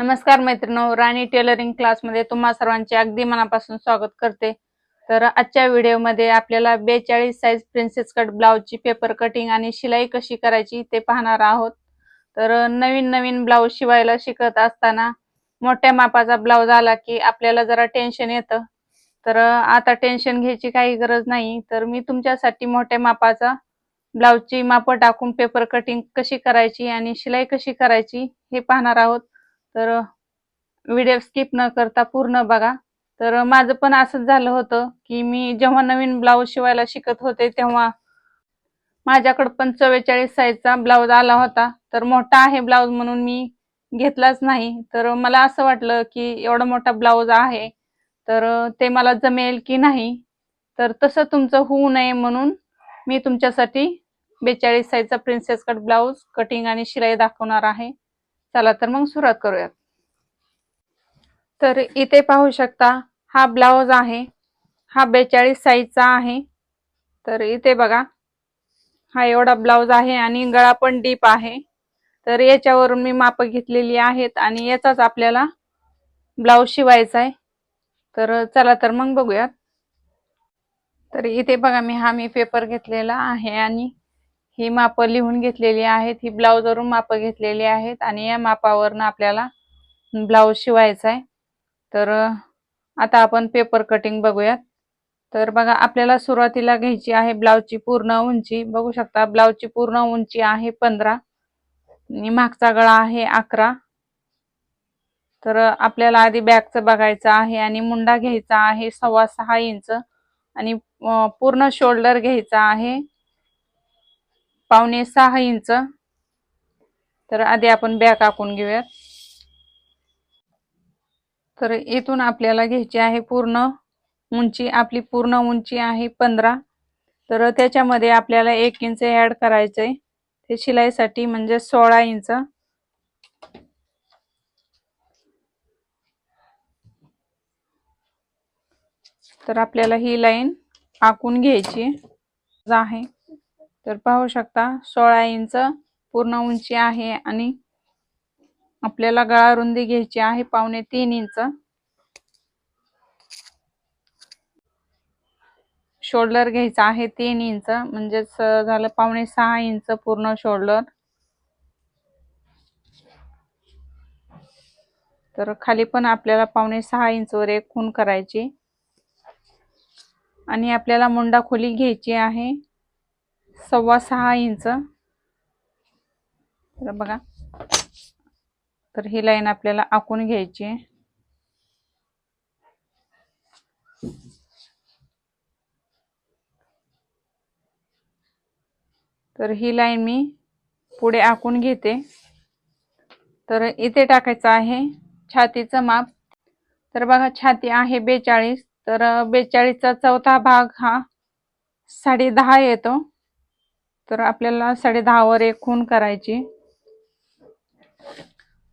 नमस्कार मैत्रिणो राणी टेलरिंग क्लासमध्ये तुम्हा सर्वांचे अगदी मनापासून स्वागत करते. तर आजच्या व्हिडिओमध्ये आपल्याला बेचाळीस साईज प्रिन्सेस कट ब्लाऊजची पेपर कटिंग आणि शिलाई कशी करायची ते पाहणार आहोत. तर नवीन नवीन ब्लाऊज शिवायला शिकत असताना मोठ्या मापाचा ब्लाऊज आला की आपल्याला जरा टेन्शन येतं. तर आता टेन्शन घ्यायची काही गरज नाही. तर मी तुमच्यासाठी मोठ्या मापाचा ब्लाऊजची मापं टाकून पेपर कटिंग कशी करायची आणि शिलाई कशी करायची हे पाहणार आहोत. तर व्हिडिओ स्किप न करता पूर्ण बघा. तर माझं पण असंच झालं होतं की मी जेव्हा नवीन ब्लाऊज शिवायला शिकत होते तेव्हा माझ्याकडं पण चव्वेचाळीस साईजचा ब्लाऊज आला होता. तर मोठा आहे ब्लाऊज म्हणून मी घेतलाच नाही. तर मला असं वाटलं की एवढा मोठा ब्लाऊज आहे तर ते मला जमेल की नाही? तर तसं तुमचं होऊ नये म्हणून मी तुमच्यासाठी बेचाळीस साईजचा प्रिन्सेस कट ब्लाऊज कटिंग आणि शिलाई दाखवणार आहे. चला तर मग सुरुवात करूयात. तर इथे पाहू शकता हा ब्लाऊज आहे हा बेचाळीस साईजचा आहे. तर इथे बघा हा एवढा ब्लाऊज आहे आणि गळा पण डीप आहे. तर याच्यावरून मी माप घेतलेली आहेत आणि याचाच आपल्याला ब्लाऊज शिवायचा आहे. तर चला तर मग बघूयात. तर इथे बघा मी हा मी पेपर घेतलेला आहे आणि ही माप लिहून घेतलेली आहेत ही ब्लाऊजवरून माप घेतलेली आहेत आणि या मापावरनं आपल्याला ब्लाऊज शिवायचा आहे. तर आता आपण पेपर कटिंग बघूयात. तर बघा आपल्याला सुरुवातीला घ्यायची आहे ब्लाऊजची पूर्ण उंची. बघू शकता ब्लाऊजची पूर्ण उंची आहे पंधरा आणि मागचा गळा आहे अकरा. तर आपल्याला आधी बॅगचं बघायचं आहे आणि मुंडा घ्यायचा आहे सव्वा सहा इंच आणि पूर्ण शोल्डर घ्यायचा आहे पावणे सहा इंच. तर आधी आपण बॅग आखून घेऊयात. तर इथून आपल्याला घ्यायची आहे पूर्ण उंची आपली पूर्ण उंची आहे पंधरा. तर त्याच्यामध्ये आपल्याला एक इंच ऍड आहे ते शिलाईसाठी म्हणजे सोळा इंच. तर आपल्याला ही लाईन आखून घ्यायची आहे. तर पाहू शकता सोळा इंच पूर्ण उंची आहे आणि आपल्याला गळा रुंदी घ्यायची आहे पावणे तीन इंच. शोल्डर घ्यायचा आहे तीन इंच म्हणजेच झालं पावणे सहा इंच पूर्ण शोल्डर. तर खाली पण आपल्याला पावणे सहा इंचवर एक खून करायची. आणि आपल्याला मुंडा खोली घ्यायची आहे. सव्वा सहा इंच. तर बघा. तर ही लाईन आपल्याला आखून घ्यायची आहे. तर ही लाईन मी पुढे आखून घेते. तर इथे टाकायचं आहे छातीचं माप. तर बघा छाती आहे बेचाळीस. तर बेचाळीसचा चौथा भाग हा साडे दहा येतो. तर आपल्याला साडे दहावर एक खूण करायची.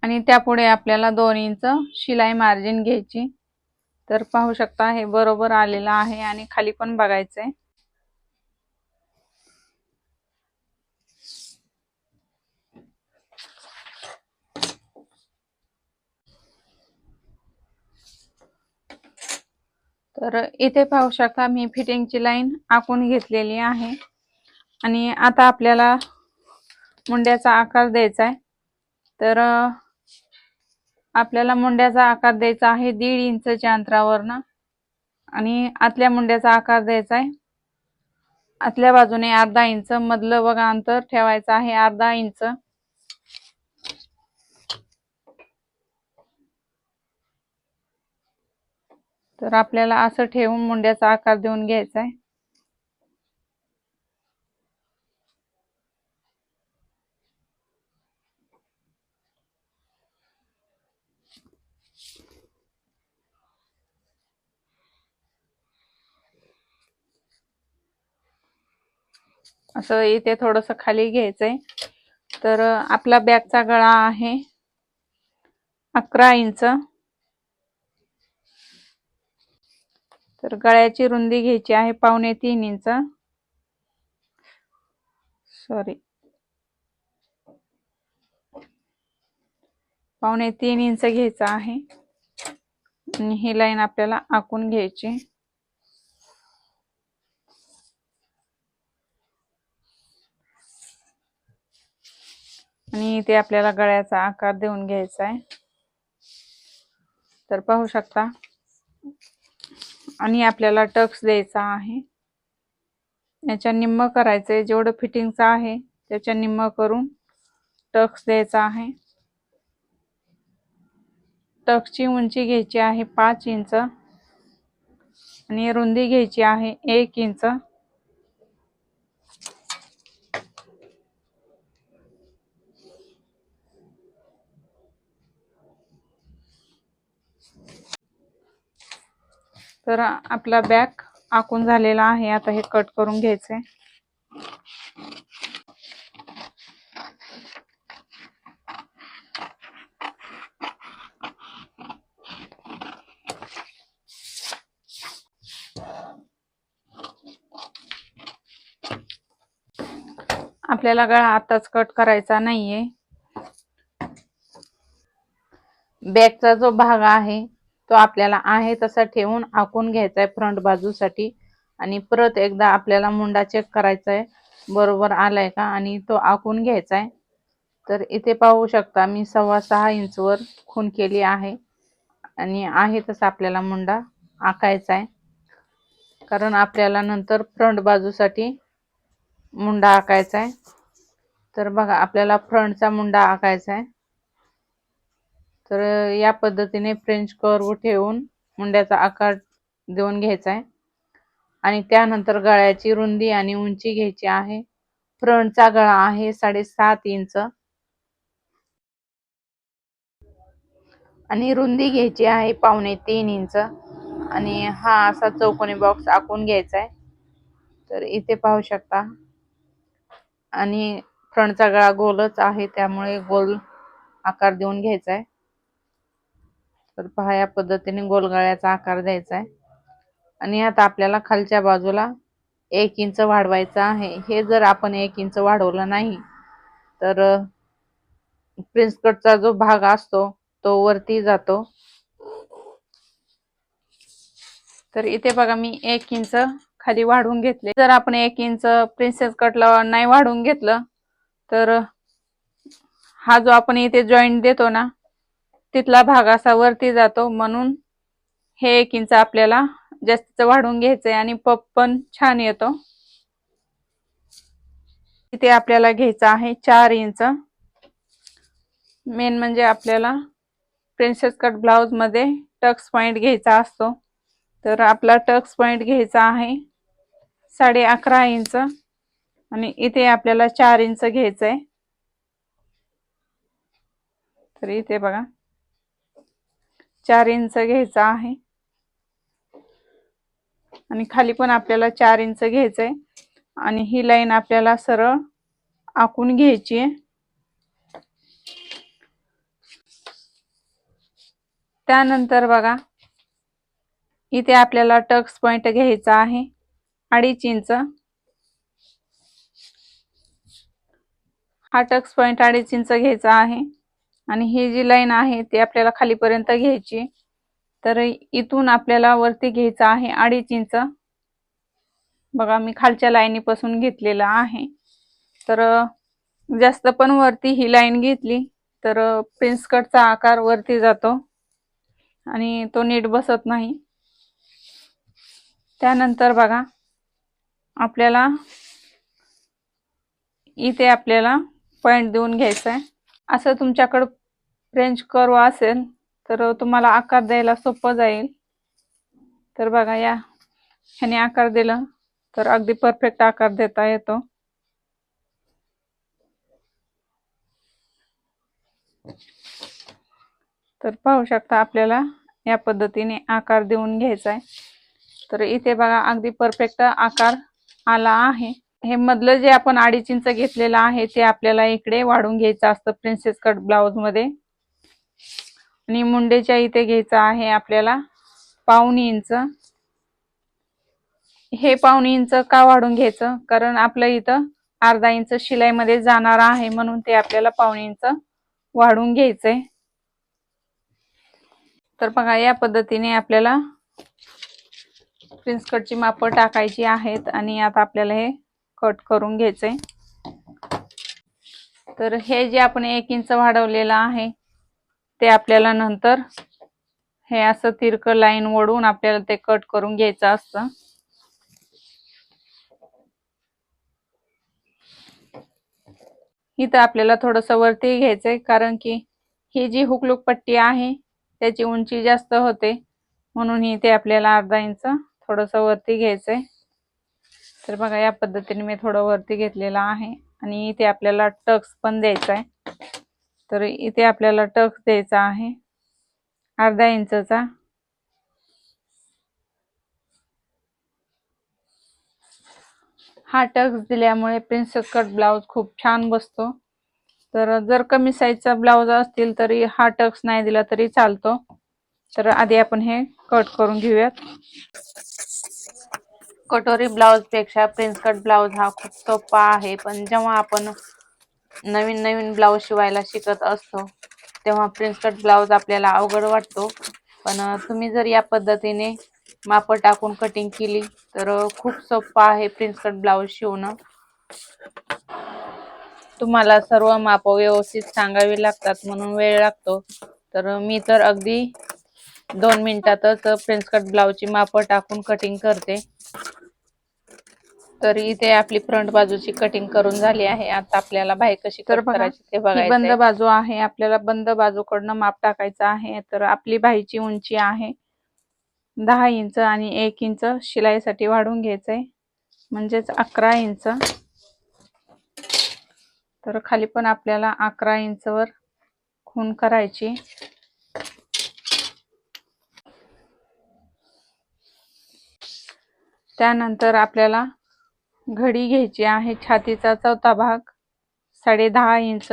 आणि त्यापुढे आपल्याला दोन इंच शिलाई मार्जिन घ्यायची. तर पाहू शकता हे बरोबर आलेलं आहे आणि खाली पण बघायचंय. तर इथे पाहू शकता मी फिटिंगची लाईन आखून घेतलेली आहे. आणि आता आपल्याला मुंड्याचा आकार द्यायचा आहे. तर आपल्याला मुंड्याचा आकार द्यायचा आहे दीड इंचच्या अंतरावरनं. आणि आतल्या मुंड्याचा आकार द्यायचा आहे. आतल्या बाजूने अर्धा इंच मधलं बघा अंतर ठेवायचं आहे अर्धा इंच. तर आपल्याला असं ठेवून मुंड्याचा आकार देऊन घ्यायचा आहे. असं इथे थोडस खाली घ्यायचंय. तर आपला बॅगचा गळा आहे अकरा इंच. तर गळ्याची रुंदी घ्यायची आहे पावणे तीन इंच. सॉरी. पावणे तीन इंच घ्यायचा आहे. आणि ही लाईन आपल्याला आखून घ्यायची. आणि इथे आपल्याला गळ्याचा आकार देऊन घ्यायचा आहे. तर पाहू शकता. आणि आपल्याला टक्स द्यायचा आहे. याच्या निम्म करायचंय जेवढं फिटिंगचं आहे त्याच्या निम्म करून टक्स द्यायचा आहे. टक्सची उंची घ्यायची आहे पाच इंच. आणि रुंदी घ्यायची आहे एक इंच. तर आपला बॅग आखून झालेला आहे. आता हे कट करून घ्यायचे. आपल्याला गळा आताच कट करायचा नाहीये. बॅगचा जो भाग आहे तो आपल्याला आहे तसा ठेवून आखून घ्यायचा आहे फ्रंट बाजूसाठी. आणि परत एकदा आपल्याला मुंडा चेक करायचा आहे बरोबर आलाय का? आणि तो आखून घ्यायचा आहे तर इथे पाहू शकता मी सव्वा सहा इंचवर खून केली आहे. आणि आहे तसा आपल्याला मुंडा आखायचा आहे कारण आपल्याला नंतर फ्रंट बाजूसाठी मुंडा आकायचा आहे तर बघा आपल्याला फ्रंटचा मुंडा आकायचा आहे तर या पद्धतीने फ्रेंच कर्व ठेवून मुंड्याचा आकार देऊन घ्यायचा आहे. आणि त्यानंतर गळ्याची रुंदी आणि उंची घ्यायची आहे. फ्रंटचा गळा आहे साडेसात इंच. आणि रुंदी घ्यायची आहे पावणे तीन इंच. आणि हा असा चौकोनी बॉक्स आखून घ्यायचा आहे. तर इथे पाहू शकता. आणि फ्रंटचा गळा गोलच आहे त्यामुळे गोल आकार देऊन घ्यायचा आहे. तर पहा या पद्धतीने गोलगळ्याचा आकार द्यायचा आहे. आणि आता आपल्याला खालच्या बाजूला एक इंच वाढवायचं आहे. हे जर आपण एक इंच वाढवलं नाही तर प्रिन्स कटचा जो भाग असतो तो वरती जातो. तर इथे बघा मी एक इंच खाली वाढवून घेतले. जर आपण एक इंच प्रिन्सेस कटला नाही वाढवून घेतलं तर हा जो आपण इथे जॉईंट देतो ना तिथला भाग असा वरती जातो म्हणून हे एक इंच आपल्याला जास्त वाढून घ्यायचंय आणि पप पण छान येतो. इथे आपल्याला घ्यायचं आहे चार इंच. मेन म्हणजे आपल्याला प्रिन्सेस कट ब्लाउजमध्ये टक्स पॉइंट घ्यायचा असतो. तर आपला टक्स पॉइंट घ्यायचा आहे साडे अकरा इंच. आणि इथे आपल्याला चार इंच घ्यायचंय. तर इथे बघा. चार इंच घ्यायचा आहे. आणि खाली पण आपल्याला चार इंच घ्यायचं आहे आणि ही लाईन आपल्याला सरळ आखून घ्यायची आहे. त्यानंतर बघा इथे आपल्याला टक्स पॉइंट घ्यायचा आहे. अडीच इंच. हा टक्स पॉइंट अडीच इंच घ्यायचा आहे. आणि ही जी लाईन आहे ती आपल्याला खालीपर्यंत घ्यायची. तर इथून आपल्याला वरती घ्यायचं आहे अडीच इंच. बघा मी खालच्या लाईनीपासून घेतलेला आहे. तर जास्त पण वरती ही लाईन घेतली तर प्रिन्सकटचा आकार वरती जातो. आणि तो नीट बसत नाही. त्यानंतर बघा आपल्याला इथे आपल्याला पॉइंट देऊन घ्यायचा आहे असं तुमच्याकडं फ्रेंच कर्व असेल तर तुम्हाला आकार द्यायला सोपं जाईल. तर बघा या ह्याने आकार दिला तर अगदी परफेक्ट आकार देता येतो. तर पाहू शकता आपल्याला या पद्धतीने आकार देऊन घ्यायचा आहे. तर इथे बघा अगदी परफेक्ट आकार आला आहे. हे मधलं जे आपण अडीच इंच घेतलेलं आहे ते आपल्याला इकडे वाढून घ्यायचं असतं प्रिन्सेस कट ब्लाउजमध्ये. आणि मुंडेच्या इथे घ्यायचं आहे आपल्याला पाऊन इंच. हे पाऊन इंच का वाढून घ्यायचं? कारण आपलं इथं अर्धा इंच शिलाईमध्ये जाणार आहे म्हणून ते आपल्याला पाऊन इंच वाढून घ्यायचंय. तर बघा या पद्धतीने आपल्याला प्रिन्स कटची मापं टाकायची आहेत आणि आता आपल्याला हे कट करून घ्यायचंय. तर हे जे आपण एक इंच वाढवलेलं आहे ते आपल्याला नंतर हे असं तिरक लाईन ओढून आपल्याला ते कट करून घ्यायचं असतं. इथं आपल्याला थोडस वरती घ्यायचंय कारण की ही जी हुकलूक पट्टी आहे त्याची उंची जास्त होते. म्हणून इथे आपल्याला अर्धा इंच थोडस वरती घ्यायचंय. तर बघा या पद्धतीने मी थोडं वरती घेतलेलं आहे. आणि इथे आपल्याला टक्स पण द्यायचा आहे तर इथे आपल्याला टक्स द्यायचा आहे. अर्धा इंचचा. हा टक्स दिल्यामुळे प्रिन्स कट ब्लाउज खूप छान बसतो. तर जर कमी साईजचा ब्लाउज असतील तरी हा टक्स नाही दिला तरी चालतो. तर आधी आपण हे कट करून घेऊयात. कटोरी ब्लाउजपेक्षा प्रिन्स कट ब्लाउज हा खूप सोपा आहे. पण जेव्हा आपण नवीन नवीन ब्लाऊज शिवायला शिकत असतो. तेव्हा प्रिन्स कट आपल्याला अवघड वाटतो. पण तुम्ही जर या पद्धतीने माप टाकून कटिंग केली तर खूप सोपं आहे प्रिन्स कट शिवणं. तुम्हाला सर्व माप व्यवस्थित सांगावी लागतात म्हणून वेळ लागतो. तर मी तर अगदी दोन मिनिटातच प्रिन्स कट ब्लाऊजची माप टाकून कटिंग करते. तर इथे आपली फ्रंट बाजूची कटिंग करून झाली आहे. आता आपल्याला बाहेर कशी तर कट करायची ते बघायचं बंद. बाजू आहे. आपल्याला बंद बाजूकडनं माप टाकायचं आहे. तर आपली बाहीची उंची आहे दहा इंच आणि एक इंच शिलाईसाठी वाढून घ्यायचंय. म्हणजेच अकरा इंच. तर खाली पण आपल्याला अकरा इंचवर खून करायची. त्यानंतर आपल्याला घडी घ्यायची आहे छातीचा चौथा भाग साडे दहा इंच.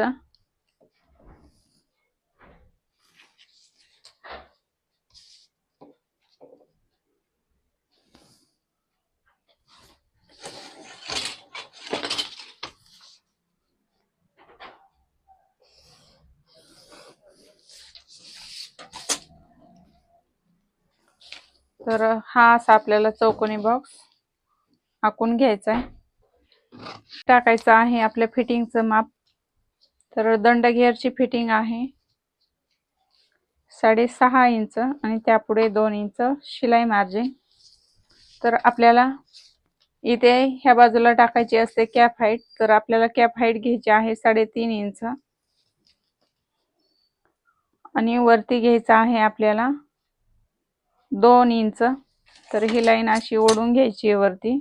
तर हा असा आपल्याला चौकोनी बॉक्स आखून घ्यायचा आहे टाकायचं आहे आपल्या फिटिंगचं माप. तर दंड गिअरची फिटिंग आहे. साडेसहा इंच आणि त्यापुढे दोन इंच शिलाई मार्जिन. तर आपल्याला इथे ह्या बाजूला टाकायची असते कॅप हाईट. तर आपल्याला कॅप हाईट घ्यायची आहे साडेतीन इंच. आणि वरती घ्यायचं आहे आपल्याला दोन इंच. तर ही लाईन अशी ओढून घ्यायची आहे वरती.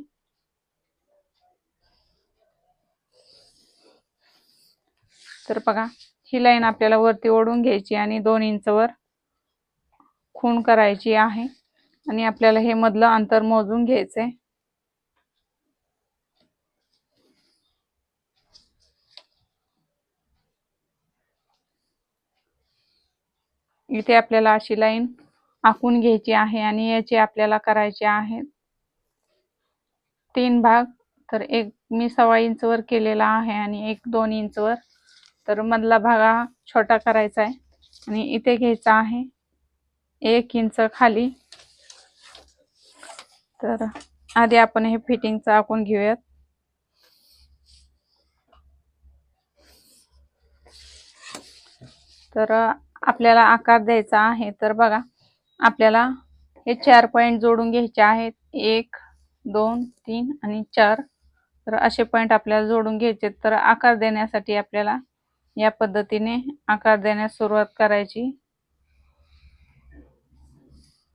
तर बघा ही लाईन आपल्याला वरती ओढून घ्यायची आणि दोन इंचवर खूण करायची आहे. आणि आपल्याला हे मधलं अंतर मोजून घ्यायचंय. इथे आपल्याला अशी लाईन आखून घ्यायची आहे आणि याचे आपल्याला करायचे आहेत तीन भाग तर एक मी सव्वा इंचवर केलेला आहे आणि एक दोन इंचवर तर मधला भाग हा छोटा करायचा आहे. आणि इथे घ्यायचा आहे एक इंच खाली. तर आधी आपण हे फिटिंगचं आखून घेऊयात. तर आपल्याला आकार द्यायचा आहे. तर बघा आपल्याला हे चार पॉईंट जोडून घ्यायचे आहेत. एक दोन तीन आणि चार. तर असे पॉईंट आपल्याला जोडून घ्यायचे तर आकार देण्यासाठी आपल्याला या पद्धतीने आकार देण्यास सुरुवात करायची.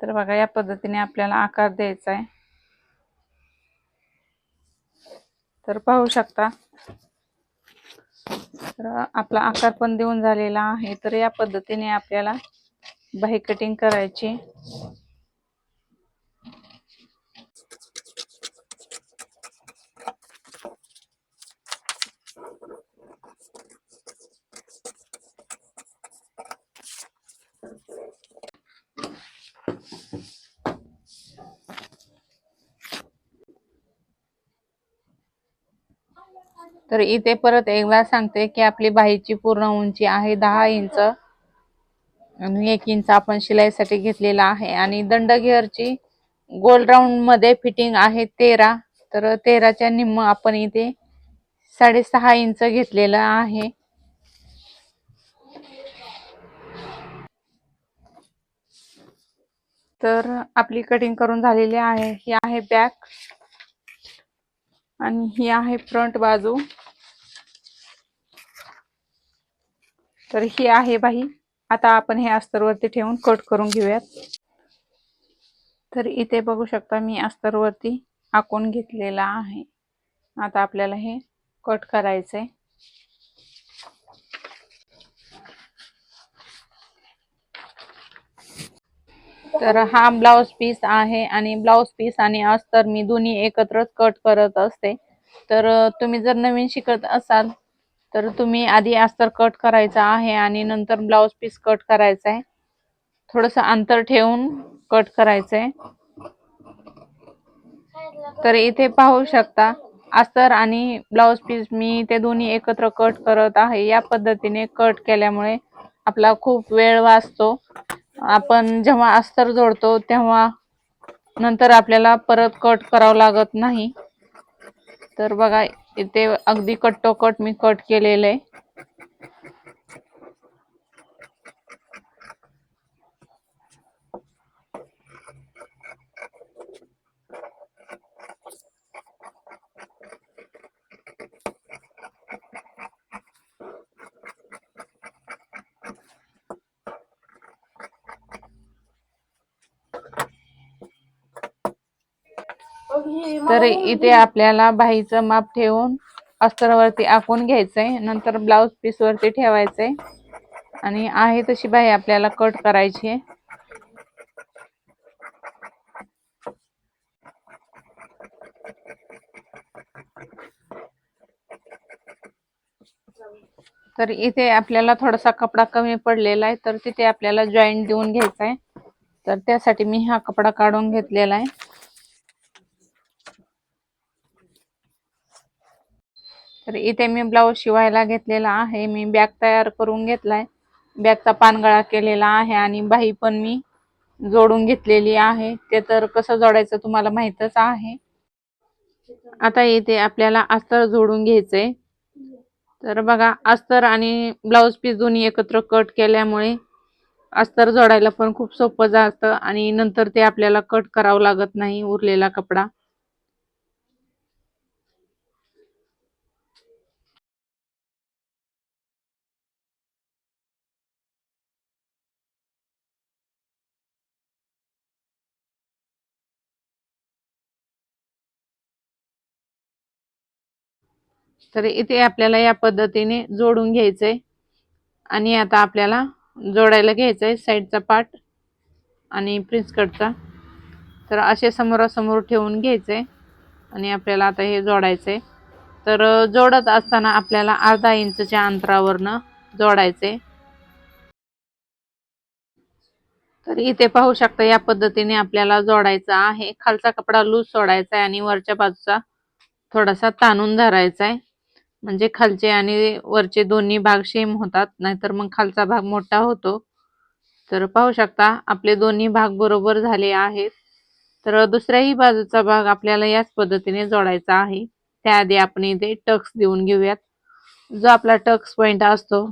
तर बघा या पद्धतीने आपल्याला आकार द्यायचा आहे. तर पाहू शकता तर आपला आकार पण देऊन झालेला आहे. तर या पद्धतीने आपल्याला बाही कटिंग करायची. तर इथे परत एकदा सांगते की आपली बाहीची पूर्ण उंची आहे दहा इंच. आणि एक इंच आपण शिलाईसाठी घेतलेला आहे. आणि दंड घेअरची गोल राऊंडमध्ये फिटिंग आहे तेरा. तर तेराच्या निम्म आपण इथे साडेसहा इंच घेतलेलं आहे. तर आपली कटिंग करून झालेली आहे. ही आहे बॅक आणि ही आहे फ्रंट बाजू. तर ही आहे बाही आता आपण हे अस्तरवरती ठेवून कट करून घेऊयात. तर इथे बघू शकता मी अस्तरवरती आखून घेतलेला आहे. आता आपल्याला हे कट करायचंय. तर हा ब्लाउज पीस आहे आणि ब्लाउज पीस आणि अस्तर मी दोन्ही एकत्रच कट करत असते. तर तुम्ही जर नवीन शिकत असाल तर तुम्ही आधी अस्तर कट करायचा आहे आणि नंतर ब्लाउज पीस कट करायचा आहे. थोडंसं अंतर ठेवून कट करायचं आहे तर इथे पाहू शकता अस्तर आणि ब्लाउज पीस मी ते दोन्ही एकत्र कट करत आहे. या पद्धतीने कट केल्यामुळे आपला खूप वेळ वाचतो. आपण जेव्हा अस्तर जोडतो तेव्हा नंतर आपल्याला परत कट करावं लागत नाही. तर बघा इथे अगदी कट मी कट केलेलं आहे तर इथे आपल्याला बाहीचं माप ठेवून अस्तरावरती आखून घ्यायचंय. नंतर ब्लाउज पीस वरती ठेवायचंय. आणि आहे तशी बाही आपल्याला कट करायची. आहे तर इथे आपल्याला थोडासा कपडा कमी पडलेला आहे. तर तिथे आपल्याला जॉईंट देऊन घ्यायचा आहे तर त्यासाठी मी हा कपडा काढून घेतलेला आहे. तर इथे मी ब्लाऊज शिवायला घेतलेला आहे. मी बॅग तयार करून घेतलाय. बॅगचा पानगळा केलेला आहे आणि बाही पण मी जोडून घेतलेली आहे. ते तर कसं जोडायचं तुम्हाला माहीतच आहे. आता इथे आपल्याला अस्तर जोडून घ्यायचंय. तर बघा अस्तर आणि ब्लाऊज पीस दोन्ही एकत्र कट केल्यामुळे अस्तर जोडायला पण खूप सोपं जातं आणि नंतर ते आपल्याला कट करावं लागत नाही उरलेला कपडा. तर इथे आपल्याला या पद्धतीने जोडून घ्यायचंय. आणि आता आपल्याला जोडायला घ्यायचंय साईडचा पार्ट आणि प्रिन्स कटचा. तर असे समोरासमोर ठेवून घ्यायचंय. आणि आपल्याला आता हे जोडायचंय. तर जोडत असताना आपल्याला अर्धा इंचच्या अंतरावरनं जोडायचे तर इथे पाहू शकता या पद्धतीने आपल्याला जोडायचं आहे. खालचा कपडा लूज सोडायचा आहे आणि वरच्या बाजूचा थोडासा ताणून धरायचा आहे म्हणजे खालचे आणि वरचे दोन्ही भाग सेम होतात नाहीतर मग खालचा भाग मोठा होतो. तर पाहू शकता आपले दोन्ही भाग बरोबर झाले आहेत. तर दुसऱ्याही बाजूचा भाग आपल्याला याच पद्धतीने जोडायचा आहे. त्याआधी आपण इथे टक्स देऊन घेऊयात. जो आपला टक्स पॉइंट असतो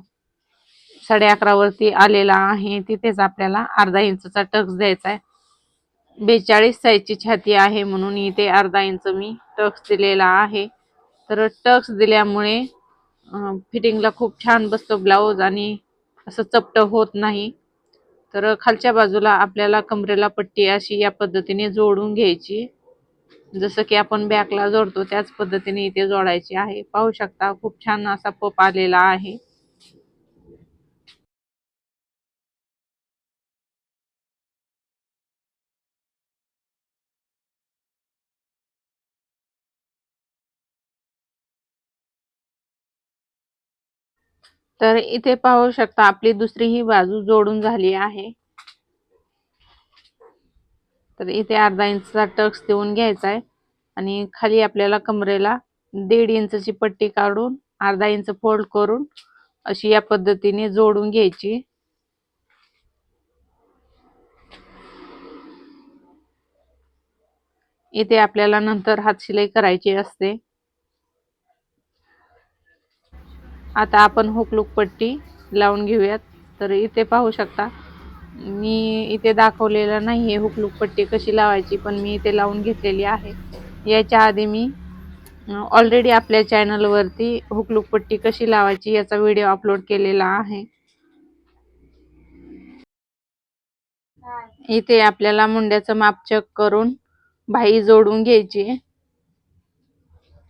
साडे अकरा वरती आलेला आहे. तिथेच आपल्याला अर्धा इंचचा टक्स द्यायचा आहे. बेचाळीस साईजची छाती आहे म्हणून इथे अर्धा इंच मी टक्स दिलेला आहे. तर टक्स दिल्यामुळे फिटिंगला खूप छान बसतो ब्लाऊज आणि असं चपट होत नाही. तर खालच्या बाजूला आपल्याला कमरेला पट्टी अशी या पद्धतीने जोडून घ्यायची. जसं की आपण बॅकला जोडतो त्याच पद्धतीने इथे जोडायची आहे. पाहू शकता खूप छान असा पप आलेला आहे. तर इथे पाहू शकता आपली दुसरी ही बाजू जोडून झाली आहे. तर इथे अर्धा इंचचा टक्स देऊन घ्यायचा आहे. आणि खाली आपल्याला कमरेला दीड इंचची पट्टी काढून अर्धा इंच फोल्ड करून अशी या पद्धतीने जोडून घ्यायची. इथे आपल्याला नंतर हात शिलाई करायची असते. आता आपण हुकलूक पट्टी लावून घेऊयात. तर इथे पाहू शकता मी इथे दाखवलेलं नाही आहे हुकलूक पट्टी कशी लावायची पण मी इथे लावून घेतलेली आहे. याच्या आधी मी ऑलरेडी आपल्या चॅनलवरती हुकलूक पट्टी कशी लावायची याचा व्हिडिओ अपलोड केलेला आहे. इथे आपल्याला मुंड्याचं मापचक करून भाई जोडून घ्यायची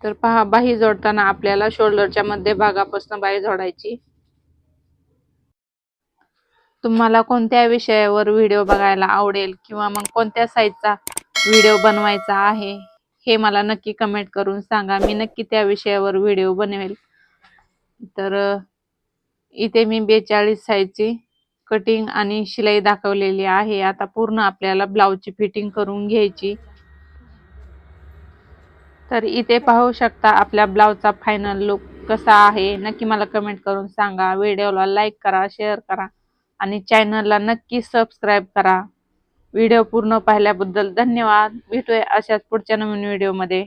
तर पहा बाही जोडताना आपल्याला शोल्डरच्या मध्य भागापासून बाही जोडायची. तुम्हाला कोणत्या विषयावर व्हिडिओ बघायला आवडेल किंवा मग कोणत्या साईजचा व्हिडिओ बनवायचा आहे हे मला नक्की कमेंट करून सांगा. मी नक्की त्या विषयावर व्हिडिओ बनवेल. तर इथे मी बेचाळीस साईजची कटिंग आणि शिलाई दाखवलेली आहे. आता पूर्ण आपल्याला ब्लाऊजची फिटिंग करून घ्यायची. तर इथे पाहू शकता आपल्या ब्लाऊजचा फायनल लुक कसा आहे. नक्की मला कमेंट करून सांगा. व्हिडिओला लाईक करा शेअर करा आणि चॅनलला नक्की सबस्क्राईब करा. व्हिडिओ पूर्ण पाहिल्याबद्दल धन्यवाद. भेटूया अशाच पुढच्या नवीन व्हिडिओमध्ये